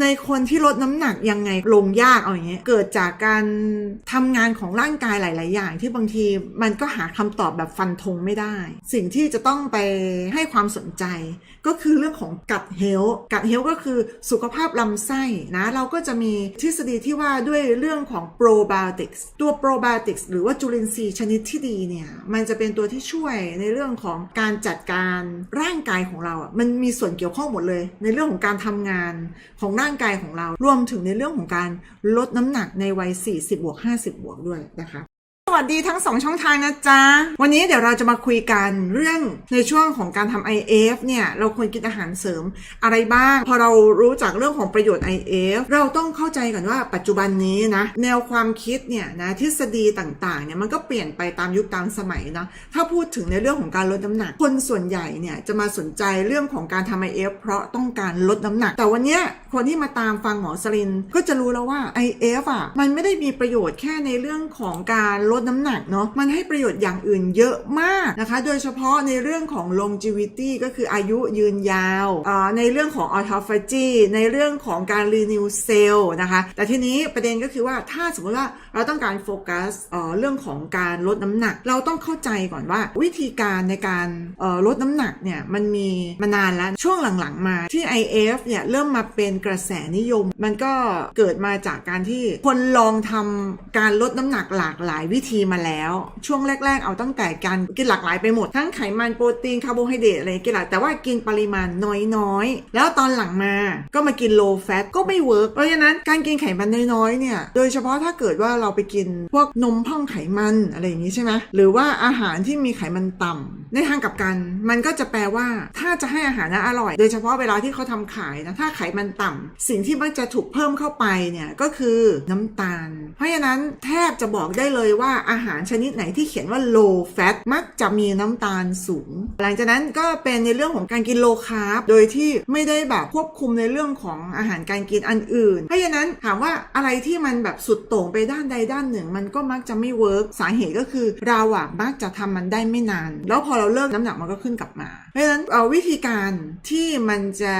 ในคนที่ลดน้ำหนักยังไงลงยากเอาอย่างเงี้ยเกิดจากการทำงานของร่างกายหลาย ๆ อย่าง ที่บางทีมันก็หาคำตอบแบบฟันธงไม่ได้ สิ่งที่จะต้องไปให้ความสนใจ ก็คือเรื่องของกัดเฮลกัดเฮลก็คือสุขภาพลำไส้นะ เราก็จะมีทฤษฎีที่ว่าด้วยเรื่องของ probiotics ตัว probiotics หรือว่าจุลินทรีย์ชนิดที่ดีเนี่ยมันจะเป็นตัวที่ช่วยในเรื่องของการจัดการร่างกายของเราอะมันมีส่วนเกี่ยวข้องหมดเลย ในเรื่องของการทำงานของร่างกายของเรา รวมถึงในเรื่องของการลดน้ำหนักในวัย 40บวก50 บวกด้วยนะคะ สวัสดีทั้งสองช่องทางนะจ๊ะ วันนี้เดี๋ยวเราจะมาคุยกันเรื่องในช่วงของการทำ IF เนี่ย เราควรกินอาหารเสริมอะไรบ้าง พอเรารู้จักเรื่องของประโยชน์ IF เราต้องเข้าใจก่อนว่าปัจจุบันนี้นะ แนวความคิดเนี่ยนะทฤษฎีต่างๆเนี่ยมันก็เปลี่ยนไปตามยุคตามสมัยนะถ้าพูดถึงในเรื่องของการลดน้ำหนัก คนส่วนใหญ่เนี่ยจะมาสนใจเรื่องของการทำ IF เพราะต้องการลดน้ำหนัก แต่วันนี้คนที่มาตามฟังหมอสลินก็จะรู้แล้วว่า IF อะมันไม่ได้มีประโยชน์แค่ในเรื่องของการลดดน้ำหนักเนาะมันให้ประโยชน์อย่างอื่นเยอะมากนะคะ โดยเฉพาะในเรื่องของ longevity ก็คืออายุยืนยาวในเรื่องของ autophagy ในเรื่องของการ renew cell นะคะ แต่ทีนี้ประเด็นก็คือว่าถ้าสมมติว่าเราต้องการโฟกัสเรื่องของการลดน้ำหนัก เราต้องเข้าใจก่อนว่า วิธีการในการลดน้ำหนักเนี่ยมันมีมานานแล้วช่วงหลังๆมาที่ IF เนี่ยเริ่มมาเป็นกระแสนิยม มันก็เกิดมาจากการที่คนลองทำการลดน้ำหนักหลากหลายวิทีมาแล้ว ช่วงแรก ๆ เอาตั้งแต่การกินหลากหลายไปหมด ทั้งไขมันโปรตีนคาร์โบไฮเดรตอะไรกินหลากแต่ว่ากินปริมาณน้อยๆ แล้วตอนหลังมาก็มากินโลแฟตก็ไม่เวิร์กเพราะฉะนั้นการกินไขมันน้อยๆเนี่ยโดยเฉพาะถ้าเกิดว่าเราไปกินพวกนมพ่องไขมันอะไรอย่างนี้ใช่ไหมหรือว่าอาหารที่มีไขมันต่ำในทางกลับกัน มันก็จะแปลว่า ถ้าจะให้อาหารน่ะอร่อย โดยเฉพาะเวลาที่เขาทำขายนะถ้าไขมันต่ำสิ่งที่มักจะถูกเพิ่มเข้าไปเนี่ยก็คือน้ำตาล เพราะฉะนั้นแทบจะบอกได้เลยว่าอาหารชนิดไหนที่เขียนว่า low fat มักจะมีน้ำตาลสูง หลังจากนั้นก็เป็นในเรื่องของการกิน low carb โดยที่ไม่ได้แบบควบคุมในเรื่องของอาหารการกินอันอื่น เพราะฉะนั้นถามว่าอะไรที่มันแบบสุดโต่งไปด้านใดด้านหนึ่ง มันก็มักจะไม่เวิร์กสาเหตุก็คือเราอะมักจะทำมันได้ไม่นาน แล้วพอเราเลิกน้ำหนักมันก็ขึ้นกลับมา เพราะฉะนั้นเอ่อวิธีการที่มันจะ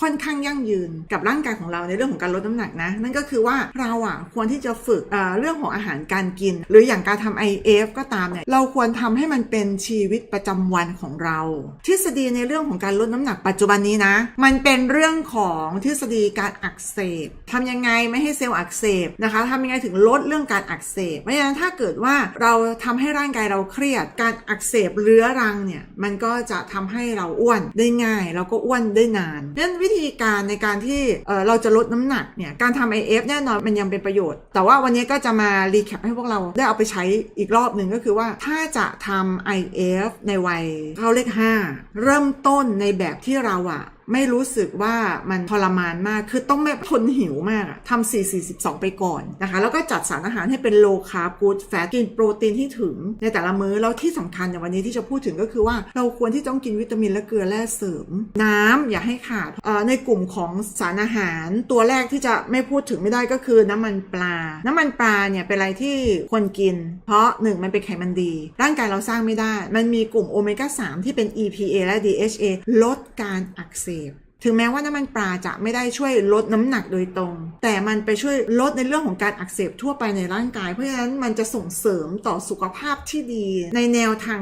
ค่อนข้างยั่งยืนกับร่างกายของเราในเรื่องของการลดน้ำหนักนะ นั่นก็คือว่าเราอะควรที่จะฝึกเอ่อเรื่องของอาหารการกิน หรืออย่างการทำ IF ก็ตามเนี่ยเราควรทำให้มันเป็นชีวิตประจำวันของเรา ทฤษฎีในเรื่องของการลดน้ำหนักปัจจุบันนี้นะ มันเป็นเรื่องของทฤษฎีการอักเสบทำยังไงไม่ให้เซลล์อักเสบนะคะทำยังไงถึงลดเรื่องการอักเสบ เพราะฉะนั้นถ้าเกิดว่าเราทำให้ร่างกายเราเครียด การอักเสบเรื้อรังเนี่ยมันก็จะทำให้เราอ้วนได้ง่ายแล้วก็อ้วนได้นานดังนั้นวิธีการในการที่เเราจะลดน้ำหนักเนี่ยการทำ IF แน่นอนมันยังเป็นประโยชน์ แต่ว่าวันนี้ก็จะมารีแคปให้พวกเราได้เอาไปใช้อีกรอบหนึ่งก็คือว่าถ้าจะทำ IF ในวัยเข้าเลข 5 เริ่มต้นในแบบที่เราอะ ไม่รู้สึกว่ามันทรมานมาก คือต้องไม่ทนหิวมากทำ4 4 2 ไปก่อนนะคะ แล้วก็จัดสารอาหารให้เป็น low carb good fat กินโปรตีนที่ถึงในแต่ละมื้อ แล้วที่สำคัญในวันนี้ที่จะพูดถึงก็คือว่า เราควรที่ต้องกินวิตามินและเกลือแร่เสริม น้ำอย่าให้ขาดในกลุ่มของสารอาหาร ตัวแรกที่จะไม่พูดถึงไม่ได้ก็คือน้ำมันปลา น้ำมันปลาเนี่ยเป็นอะไรที่ควรกิน เพราะหนึ่งมันเป็นไขมันดี ร่างกายเราสร้างไม่ได้ มันมีกลุ่มโอเมก้า3ที่เป็น EPA และ DHA ลดการอักเสบถึงแม้ว่าน้ำมันปลาจะไม่ได้ช่วยลดน้ำหนักโดยตรง แต่มันไปช่วยลดในเรื่องของการอักเสบทั่วไปในร่างกาย เพราะฉะนั้นมันจะส่งเสริมต่อสุขภาพที่ดี ในแนวทาง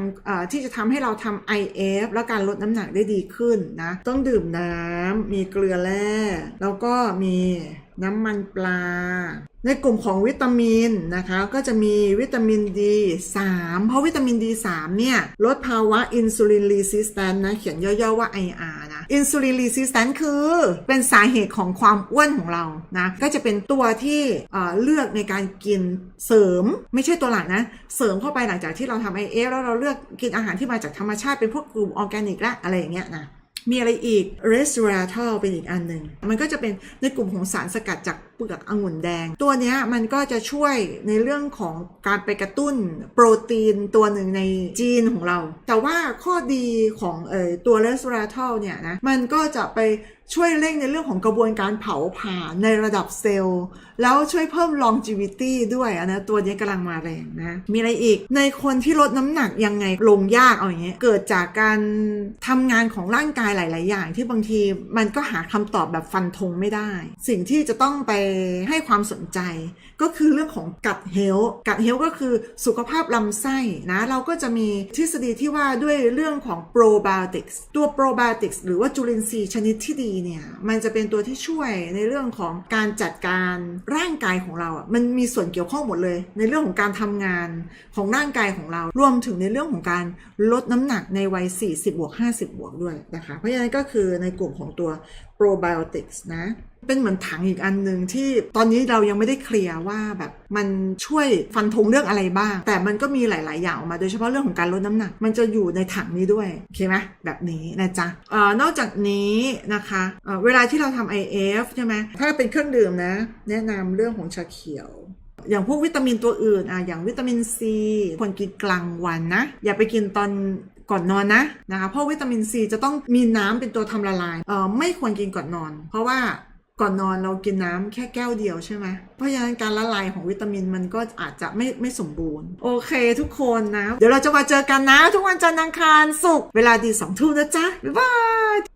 ที่จะทำให้เราทำ IF และการลดน้ำหนักได้ดีขึ้นนะ ต้องดื่มน้ำมีเกลือแร่แล้วก็มีน้ำมันปลา ในกลุ่มของวิตามินนะคะ ก็จะมีวิตามิน D3 เพราะวิตามิน D3 เนี่ย ลดภาวะอินซูลินรีสิสแตนนะ เขียนย่อๆว่า IR นะ อินซูลินรีสิสแตนคือเป็นสาเหตุของความอ้วนของเรานะก็จะเป็นตัวที่เลือกในการกินเสริม ไม่ใช่ตัวหลักนะ เสริมเข้าไปหลังจากที่เราทำไอเอฟแล้วเราเลือกกินอาหารที่มาจากธรรมชาติเป็นพวกกลุ่มออร์แกนิกและอะไรอย่างเงี้ยนะ มีอะไรอีก resveratrol เป็นอีกอันหนึ่ง มันก็จะเป็นในกลุ่มของสารสกัดจากเปลือกองุ่นแดง ตัวนี้มันก็จะช่วยในเรื่องของการไปกระตุ้นโปรตีนตัวหนึ่งในจีนของเรา แต่ว่าข้อดีของเออตัว resveratrol เนี่ยนะ มันก็จะไป ช่วยเร่งในเรื่องของกระบวนการเผาผลาญในระดับเซลล์ แล้วช่วยเพิ่ม longevity ด้วยอันนะตัวนี้กำลังมาแรงนะ มีอะไรอีก ในคนที่ลดน้ำหนักยังไงลงยากเอาอย่างเงี้ยเกิดจากการทำงานของร่างกายหลาย ๆ อย่าง ที่บางทีมันก็หาคำตอบแบบฟันธงไม่ได้ สิ่งที่จะต้องไปให้ความสนใจ ก็คือเรื่องของกัดเฮลกัดเฮลก็คือสุขภาพลำไส้นะเราก็จะมีทฤษฎีที่ว่าด้วยเรื่องของ probiotics ตัว probiotics หรือว่าจุลินทรีย์ชนิดที่ดีเนี่ยมันจะเป็นตัวที่ช่วยในเรื่องของการจัดการร่างกายของเราอะมันมีส่วนเกี่ยวข้องหมดเลย ในเรื่องของการทำงานของร่างกายของเรา รวมถึงในเรื่องของการลดน้ำหนักในวัย 40บวก50 บวกด้วยนะคะ เพราะฉะนั้นก็คือในกลุ่มของตัว probiotics นะ เป็นเหมือนถังอีกอันหนึ่งที่ตอนนี้เรายังไม่ได้เคลียร์ว่าแบบมันช่วยฟันธงเรื่องอะไรบ้าง แต่มันก็มีหลาย ๆ อย่างออกมาโดยเฉพาะเรื่องของการลดน้ำหนัก มันจะอยู่ในถังนี้ด้วยโอเคไหมแบบนี้นะจ๊ะออนอกจากนี้นะคะเออเวลาที่เราทำ IF ใช่ไหมถ้าเป็นเครื่องดื่มนะ แนะนำเรื่องของชาเขียวอย่างพวกวิตามินตัวอื่นอะอย่างวิตามินซีควรกินกลางวันนะ อย่าไปกินตอน ก่อนนอนนะนะคะเพราะวิตามินซีจะต้องมีน้ำเป็นตัวทำละลายเออไม่ควรกินก่อนนอน เพราะว่าก่อนนอนเรากินน้ำแค่แก้วเดียวใช่ไหม เพราะฉะนั้นการละลายของวิตามินมันก็อาจจะไม่ไม่สมบูรณ์ โอเคทุกคนนะ เดี๋ยวเราจะมาเจอกันนะ ทุกวันจันทร์อังคารศุกร์เวลาดีสองทุ่มนะจ๊ะ บ๊ายบาย